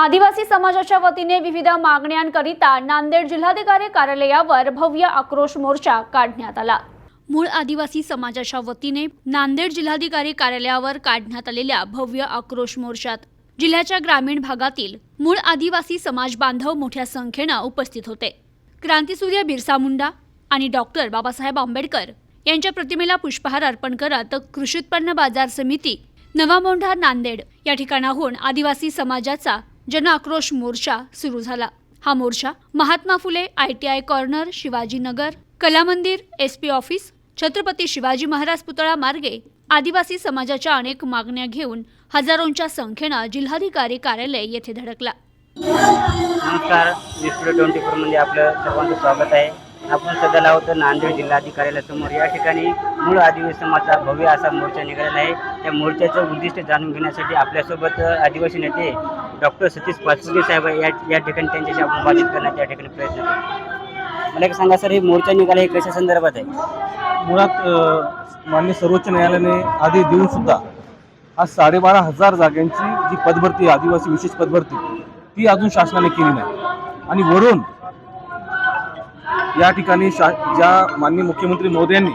आदिवासी समाजाच्या वतीने विविध मागण्यांकरिता नांदेड जिल्हाधिकारी कार्यालयावर भव्य आक्रोश मोर्चा काढण्यात आला. मूळ आदिवासी समाजाच्या वतीने नांदेड जिल्हाधिकारी कार्यालयावर काढण्यात आलेल्या भव्य आक्रोश मोर्चात जिल्ह्याच्या ग्रामीण भागातील मूळ आदिवासी समाज बांधव मोठ्या संख्येनं उपस्थित होते. क्रांतीसूर्य बिरसा मुंडा आणि डॉक्टर बाबासाहेब आंबेडकर यांच्या प्रतिमेला पुष्पहार अर्पण करत कृषी उत्पन्न बाजार समिती नवा मोंढा नांदेड या ठिकाणाहून आदिवासी समाजाचा जन आक्रोश मोर्चा सुरू झाला. हा मोर्चा Mahatma Phule I T I corner Shivajinagar Kalamandir S P office Chhatrapati Shivaji Maharaj पुतळा मार्गे आदिवासी समाजाच्या अनेक मागण्या घेऊन हजारोंच्या संख्येनं जिल्हाधिकारी कार्यालय येथे धडकला. नमस्कार. विस्टुडिओ ट्वेंटी फोरमध्ये आपलं सर्वांचं स्वागत आहे. आपण सध्या आहोत नांदेड जिल्हाधिकार्यालयासमोर या ठिकाणी मूळ आदिवासी समाजाचा भव्य असा मोर्चा निघालेला आहे. त्या मोर्चाचं उद्दिष्ट जाणून घेण्यासाठी आपल्यासोबत आदिवासी नेते डॉक्टर सतीश पाचपुगे साहेब या या ठिकाणी त्यांच्याशी आपण बातचीत करण्याचा या ठिकाणी प्रयत्न करू मला एक सांगा सर हे मोर्चा निघाला हे कशा संदर्भात आहे? मुळात अ, माननीय सर्वोच्च न्यायालयाने आदेश देऊन सुद्धा आज साडेबारा हजार जागांची जी पदभरती आहे, आदिवासी विशेष पदभरती ती अजून शासनाने केली नाही. आणि वरून या ठिकाणी शा ज्या माननीय मुख्यमंत्री मोदयांनी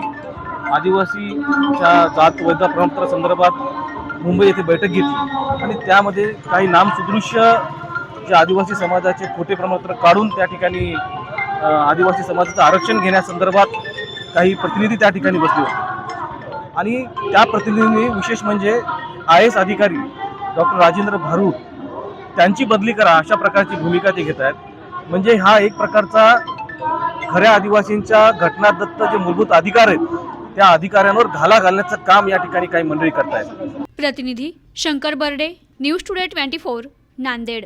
आदिवासीच्या जात वैध प्रमाणपत्रा संदर्भात मुंबई येथे बैठक घेतली. आणि त्यामध्ये काही नामसदृश्य जे आदिवासी समाजाचे खोटे प्रमाणपत्र काढून त्या ठिकाणी आदिवासी समाजाचं आरक्षण घेण्यासंदर्भात काही प्रतिनिधी त्या ठिकाणी बसले होते. आणि त्या प्रतिनिधींनी विशेष म्हणजे आय एस अधिकारी डॉक्टर राजेंद्र भारूड त्यांची बदली करा अशा प्रकारची भूमिका ते घेत आहेत. म्हणजे हा एक प्रकारचा खऱ्या आदिवासींच्या घटनादत्त जे मूलभूत अधिकार आहेत त्या अधिकाऱ्यांवर घाला घालण्याचं काम या ठिकाणी काही मंडळी करतायत. प्रतिनिधी Shankar Barde news today twenty four Nanded.